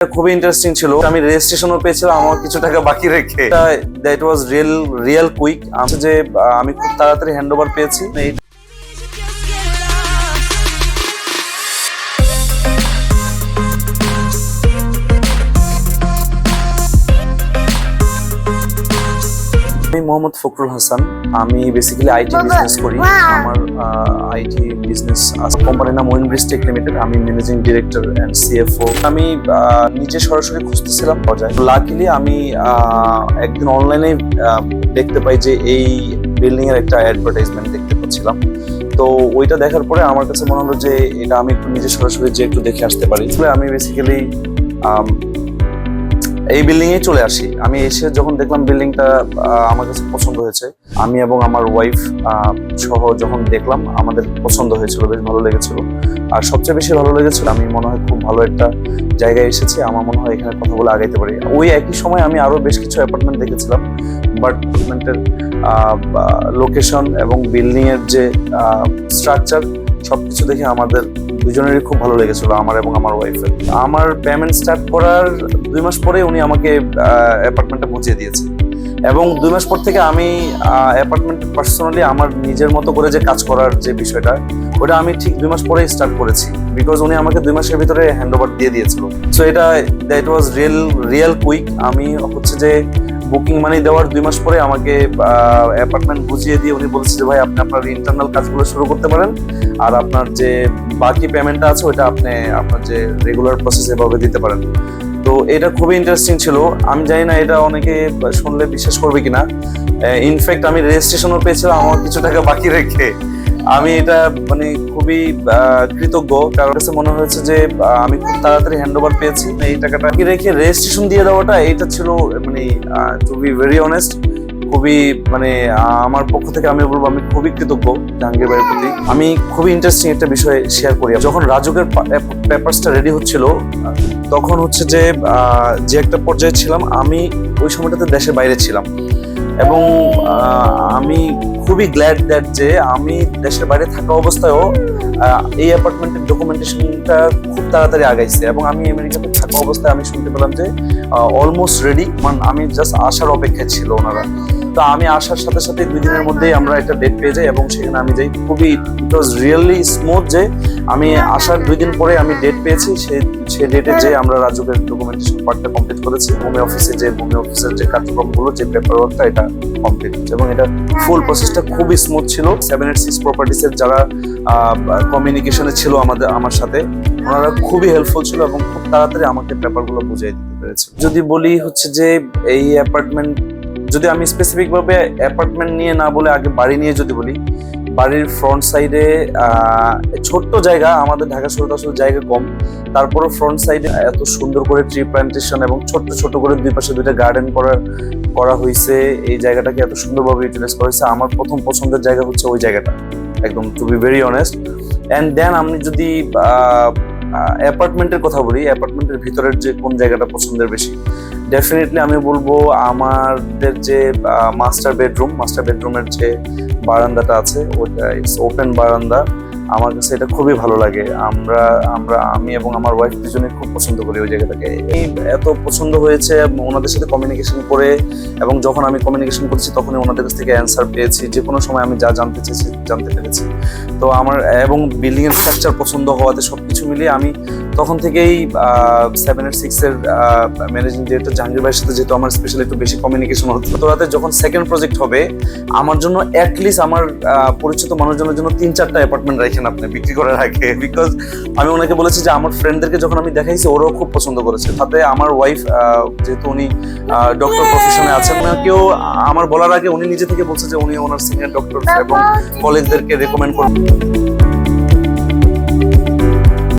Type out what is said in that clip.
খুবই ইন্টারেস্টিং ছিল। আমি রেজিস্ট্রেশনও পেয়েছিলাম, আমার কিছু টাকা বাকি রেখে। That was real real quick আমি যে, আমি খুব তাড়াতাড়ি হ্যান্ড ওভার পেয়েছি আমি মোহাম্মদ ফখরুল হাসান। আমি বেসিক্যালি আইটি বিজনেস করি। আমার আইটি বিজনেস কোম্পানির নাম উইনব্রিজ টেক লিমিটেড আমি ম্যানেজিং ডিরেক্টর অ্যান্ড সিএফও আমি নিজে সরাসরি খুঁজতেছিলাম বাজার লাকিলি আমি একদিন অনলাইনে দেখতে পাই যে এই বিল্ডিং এর একটা অ্যাডভার্টাইজমেন্ট দেখতে পাচ্ছিলাম। তো ওইটা দেখার পরে আমার কাছে মনে হলো যে এটা আমি একটু নিজে সরাসরি যে একটু দেখে আসতে পারি। আমি বেসিক্যালি এই বিল্ডিং এ চলে আসি। আমি এসে যখন দেখলাম বিল্ডিংটা আমার কাছে পছন্দ হয়েছে, আমি এবং আমার ওয়াইফ সহ যখন দেখলাম, আমাদের পছন্দ হয়েছিল, বেশ ভালো লেগেছিল। আর সবচেয়ে বেশি ভালো লেগেছিল, আমি মনে হয় খুব ভালো একটা জায়গায় এসেছি, আমার মনে হয় এখানে কথা বলে আগাইতে পারি। ওই একই সময় আমি আরও বেশ কিছু অ্যাপার্টমেন্ট দেখেছিলাম বাট অ্যাপার্টমেন্টের লোকেশন এবং বিল্ডিং এর যে স্ট্রাকচার সবকিছু দেখে আমাদের দুজনেরই খুব ভালো লেগেছিল, আমার এবং আমার ওয়াইফের আমার পেমেন্ট স্টার্ট করার দুই মাস পরে উনি আমাকে অ্যাপার্টমেন্টটা বুঝিয়ে দিয়েছে। এবং দুই মাস পর থেকে আমি অ্যাপার্টমেন্ট পার্সোনালি আমার নিজের মতো করে যে কাজ করার যে বিষয়টা, ওটা আমি ঠিক দুই মাস পরেই স্টার্ট করেছি। বিকজ উনি আমাকে দুই মাসের ভিতরে হ্যান্ড দিয়ে দিয়েছিল। সো এটা that was real real quick আমি হচ্ছে যে বুকিং মানি দেওয়ার দুই মাস পরে আমাকে অ্যাপার্টমেন্ট বুঝিয়ে দিয়ে উনি বলছে যে, ভাই, আপনি আপনার ইন্টারনাল কাজগুলো শুরু করতে পারেন। আর আপনার যে বাকি পেমেন্টটা আছে ওটা আপনি আপনার যে রেগুলার প্রসেস এভাবে দিতে পারেন। তো এটা খুবই ইন্টারেস্টিং ছিল। আমি জানি না এটা অনেকে শুনলে বিশ্বাস করবে কিনা। ইনফ্যাক্ট আমি রেজিস্ট্রেশনও পেয়েছিলাম, আমার কিছু টাকা বাকি রেখে। আমি এটা মানে খুবই কৃতজ্ঞ। কারণ কাছে মনে হয়েছে যে আমি খুব তাড়াতাড়ি হ্যান্ড ওভার পেয়েছি এই টাকাটা রেখে রেজিস্ট্রেশন দিয়ে দেওয়াটা এটা ছিল মানে টু বি ভেরি অনেস্ট খুবই মানে আমার পক্ষ থেকে আমি বলব, আমি খুবই কৃতজ্ঞ জাহাঙ্গীর ভাইয়ের প্রতি। আমি খুবই ইন্টারেস্টিং একটা বিষয় শেয়ার করি। যখন রাজুকের পেপারসটা রেডি হচ্ছিল, তখন হচ্ছে যে যে একটা পর্যায়ে ছিলাম, আমি ওই সময়টাতে দেশের বাইরে ছিলাম। এবং আমি খুবই গ্ল্যাড দ্যাট যে আমি দেশের বাইরে থাকা অবস্থায়ও এই অ্যাপার্টমেন্টের ডকুমেন্টেশনটা খুব তাড়াতাড়ি আগাইছে এবং আমি আমেরিকাতে থাকা অবস্থায় আমি শুনতে পেলাম যে অলমোস্ট রেডি মানে আমি জাস্ট আসার অপেক্ষায় ছিল ওনারা। তো আমি আসার সাথে সাথে দুই দিনের মধ্যেই আমরা একটা ডেট পেয়ে যাই এবং সেখানে আমি যাই। খুবই ইট ওয়াজ রিয়েলি স্মুথ যে আমি আসার দুই দিন পরে আমি ডেট পেয়েছি। সেই সেই ডেটে যে আমরা রাজুকের ডকুমেন্টেশন পার্টটা কমপ্লিট করেছি। ভূমি অফিসে যে ভূমি অফিসের যে কার্যক্রমগুলো, যে পেপার ওয়ার্কটা এটা কমপ্লিট হচ্ছে এবং এটা ফুল প্রসেসটা খুবই স্মুথ ছিল। সেভেন এইট সিক্স প্রপার্টিসের যারা কমিউনিকেশনে ছিল আমাদের, আমার সাথে, ওনারা খুবই হেল্পফুল ছিল এবং খুব তাড়াতাড়ি আমাকে পেপারগুলো বুঝিয়ে দিতে পেরেছে। যদি বলি হচ্ছে যে, এই অ্যাপার্টমেন্ট যদি আমি স্পেসিফিকভাবে অ্যাপার্টমেন্ট নিয়ে না বলে আগে বাড়ি নিয়ে যদি বলি, বাড়ির ফ্রন্ট সাইডে ছোট্ট জায়গা, আমাদের ঢাকা শহরে আসলে জায়গা কম। তারপরে ফ্রন্ট সাইডে এত সুন্দর করে ট্রি প্ল্যান্টেশন এবং ছোট্ট ছোট করে দুই পাশে দুইটা গার্ডেন করা করা হয়েছে এই জায়গাটাকে এত সুন্দরভাবে ইউটিলাইজ করা হয়েছে আমার প্রথম পছন্দের জায়গা হচ্ছে ওই জায়গাটা, একদম to be very honest and then আমি যদি অ্যাপার্টমেন্টের কথা বলি অ্যাপার্টমেন্টের ভিতরের যে কোন জায়গাটা পছন্দের বেশি? ডেফিনেটলি আমি বলব আমাদের যে মাস্টার বেডরুম মাস্টার বেডরুমের যে বারান্দাটা আছে, ওটা ইটস ওপেন বারান্দা। আমার কাছে এটা খুবই ভালো লাগে। আমরা আমরা, আমি এবং আমার ওয়াইফ দুজনে খুব পছন্দ করি ওই জায়গাটাকে। এই এত পছন্দ হয়েছে ওনাদের সাথে কমিউনিকেশন করে এবং যখন আমি কমিউনিকেশন করছি তখনই ওনাদের কাছ থেকে অ্যান্সার পেয়েছি। যে কোনো সময় আমি যা জানতে চেয়েছি জানতে পেরেছি। তো আমার, এবং বিল্ডিং এর স্ট্রাকচার পছন্দ হওয়াতে সবকিছু মিলিয়ে আমি তখন থেকেই সেভেন এর সিক্স এর ম্যানেজিং ডিরেক্টর জাহাঙ্গীর ভাইয়ের সাথে যেহেতু আমার স্পেশালি একটু বেশি কমিউনিকেশন হতো, তো রাতে যখন সেকেন্ড প্রজেক্ট হবে, আমার জন্য অ্যাটলিস্ট আমার পরিচিত মানুষজনের জন্য তিন চারটা অ্যাপার্টমেন্ট রাখেন আপনি বিক্রি করার আগে। বিকজ আমি ওনাকে বলেছি যে আমার ফ্রেন্ডদেরকে যখন আমি দেখাইছি ওরাও খুব পছন্দ করেছে। তাতে আমার ওয়াইফ যেহেতু উনি ডক্টর প্রফেশনে আছেন ওনাকেও আমার বলার আগে উনি নিজে থেকে বলছে যে উনি ওনার সিনিয়র ডক্টর এবং কলেজদেরকে রেকমেন্ড করবেন